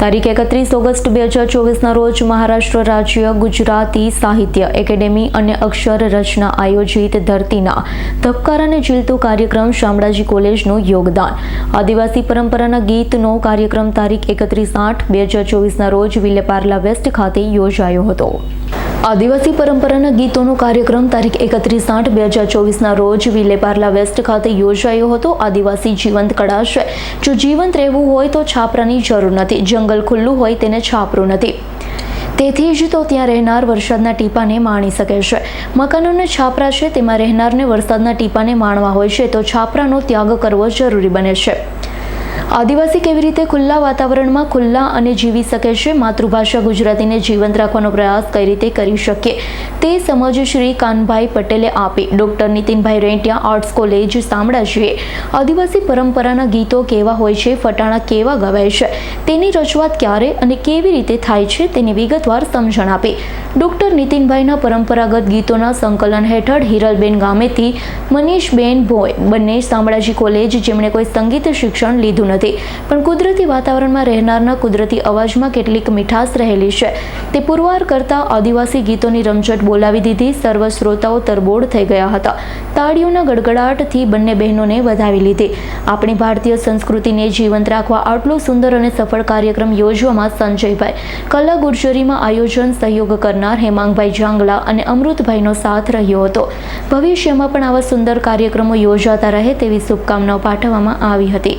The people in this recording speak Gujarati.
તારીખ એકત્રીસ ઓગસ્ટ બે હજાર ચોવીસના રોજ મહારાષ્ટ્ર રાજ્ય ગુજરાતી સાહિત્ય એકેડેમી અને અક્ષર રચના આયોજિત ધરતીના ધબકાર અને ઝીલતું કાર્યક્રમ શામળાજી કોલેજનું યોગદાન. આદિવાસી પરંપરાના ગીતનો કાર્યક્રમ તારીખ એકત્રીસ આઠ બે હજાર ચોવીસના રોજ વિલેપાર્લા વેસ્ટ ખાતે યોજાયો હતો. આદિવાસી પરંપરાના ગીતોનો કાર્યક્રમ તારીખ એકત્રીસ આઠ બે હજાર ચોવીસના રોજ વિલેપાર્લા વેસ્ટ ખાતે યોજાયો હતો. આદિવાસી જીવંત કળા છે જો જીવંત રહેવું હોય તો છાપરાની જરૂર નથી. જંગલ ખુલ્લું હોય તેને છાપરું નથી. તેથી જ તો ત્યાં રહેનાર વરસાદના ટીપાને માણી શકે છે. મકાનોને છાપરા છે તેમાં રહેનારને વરસાદના ટીપાને માણવા હોય છે તો છાપરાનો ત્યાગ કરવો જરૂરી બને છે. આદિવાસી કેવી રીતે ખુલ્લા વાતાવરણમાં ખુલ્લા અને જીવી શકે છે? માતૃભાષા ગુજરાતીને જીવંત રાખવાનો પ્રયાસ કઈ રીતે કરી શકીએ? તે સમજ શ્રી કાનભાઈ પટેલે આપી. Doctor Nitinbhai Rentiya arts college શામળાજીએ આદિવાસી પરંપરાના ગીતો કેવા હોય છે? ફટાણા કેવા ગવાય છે? તેની રજૂઆત ક્યારે અને કેવી રીતે થાય છે? તેની વિગતવાર સમજણ આપી. ડોક્ટર નીતિનભાઈના પરંપરાગત ગીતોના સંકલન હેઠળ હિરલબેન ગામેથી મનીષબેન ભોય બંને શામળાજી કોલેજ જેમણે કોઈ સંગીત શિક્ષણ લીધું નથી. પણ કુદરતી વાતાવરણમાં રહેનારના કુદરતી અવાજમાં કેટલીક મીઠાશ રહેલી છે. તે પુરવાર કરતા આદિવાસી ગીતોની રમઝટ બોલાવી દીધી સર્વ શ્રોતાઓ તરબોળ થઈ ગયા હતા. તાળીઓના ગડગડાટથી બંને બહેનોને વધાવી લીધી. આપણી ભારતીય સંસ્કૃતિને જીવંત રાખવા આટલો સુંદર અને સફળ કાર્યક્રમ યોજવામાં સંજયભાઈ. કલા ગુર્જરીમાં આયોજન સહયોગ કરનાર હેમાંગભાઈ જાંગલા અને અમૃતભાઈનો સાથ રહ્યો હતો. ભવિષ્યમાં પણ આવા સુંદર કાર્યક્રમો યોજાતા રહે તેવી શુભકામનાઓ પાઠવવામાં આવી હતી.